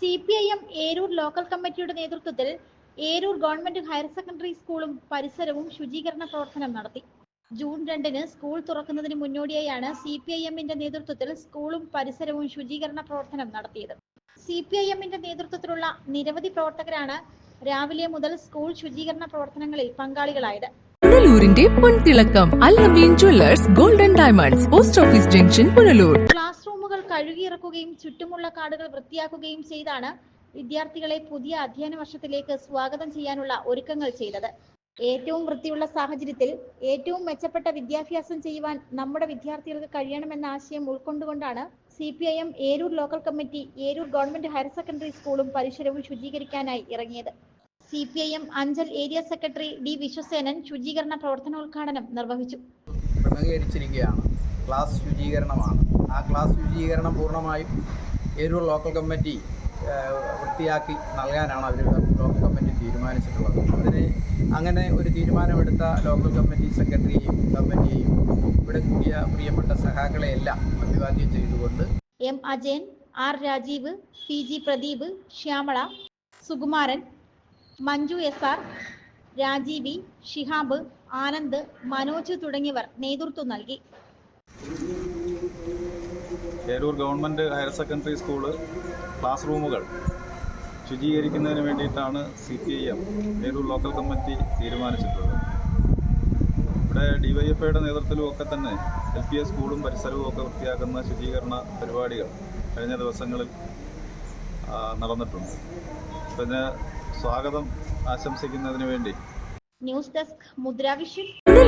C P I M Eroor local കമ്മിറ്റിയുടെ നേതൃത്വത്തിൽ Eroor government higher secondary സ്കൂളും പരിസരവും ശുചീകരണ പ്രവർത്തനം നടത്തി. ജൂൺ രണ്ടിന് സ്കൂൾ തുറക്കുന്നതിന് മുന്നോടിയായാണ് സി പി ഐ എമ്മിന്റെ നേതൃത്വത്തിൽ സ്കൂളും പരിസരവും ശുചീകരണ പ്രവർത്തനം നടത്തിയത്. സി പി ഐ എമ്മിന്റെ നേതൃത്വത്തിലുള്ള നിരവധി പ്രവർത്തകരാണ് രാവിലെ മുതൽ സ്കൂൾ ശുചീകരണ പ്രവർത്തനങ്ങളിൽ പങ്കാളികളായത്. പുനലൂരിന്റെ പൊൻതിളക്കം Alameen jewellers golden diamonds post office junction Punalur. കഴുകിയിറക്കുകയും ചുറ്റുമുള്ള കാടുകൾ വൃത്തിയാക്കുകയും ചെയ്താണ് വിദ്യാർത്ഥികളെ പുതിയ അധ്യയന വർഷത്തിലേക്ക് സ്വാഗതം ചെയ്യാനുള്ള ഒരുക്കങ്ങൾ ചെയ്തത്. ഏറ്റവും വൃത്തിയുള്ള സാഹചര്യത്തിൽ ഏറ്റവും മെച്ചപ്പെട്ട വിദ്യാഭ്യാസം ചെയ്യുവാൻ നമ്മുടെ വിദ്യാർത്ഥികൾക്ക് കഴിയണമെന്ന ആശയം ഉൾക്കൊണ്ടുകൊണ്ടാണ് C P I M Eroor local committee Eroor government higher secondary സ്കൂളും പരിസരവും ശുചീകരിക്കാനായി ഇറങ്ങിയത്. C P I M Anchal area secretary D Viswasenan ശുചീകരണ പ്രവർത്തനോദ്ഘാടനം നിർവഹിച്ചു. ക്ലാസ് ശുചീകരണമാണ്. ആ ക്ലാസ് ശുചീകരണം പൂർണമായും ഏരൂർ ലോക്കൽ കമ്മിറ്റി വൃത്തിയാക്കി നൽകാനാണ് അവർ ലോക്കൽ കമ്മിറ്റി തീരുമാനിച്ചിട്ടുള്ളത്. അതിന് അങ്ങനെ ഒരു തീരുമാനമെടുത്ത ലോക്കൽ കമ്മിറ്റി സെക്രട്ടറിയെയും കമ്മിറ്റിയെയും ഇവിടെ കൂടിയ പ്രിയപ്പെട്ട സഹാക്കളെയെല്ലാം അഭിവാദ്യം ചെയ്തുകൊണ്ട് M Ajayan R Rajeev P G Pradeep Shyamala Sukumaran Manju S R Rajeevi Shihab Anand Manoj തുടങ്ങിയവർ നേതൃത്വം നൽകി. Eroor government higher secondary school class റൂമുകൾ ശുചീകരിക്കുന്നതിന് വേണ്ടിയിട്ടാണ് C P I M Eroor local committee തീരുമാനിച്ചിട്ടുള്ളത്. ഇവിടെ ഡി വൈ എഫ് ഐയുടെ നേതൃത്വത്തിലും ഒക്കെ തന്നെ എൽ പി എസ് സ്കൂളും പരിസരവും ഒക്കെ വൃത്തിയാക്കുന്ന ശുചീകരണ പരിപാടികൾ കഴിഞ്ഞ ദിവസങ്ങളിൽ നടന്നിട്ടുണ്ട്. പിന്നെ സ്വാഗതം ആശംസിക്കുന്നതിന് വേണ്ടി. News desk Mudra Vision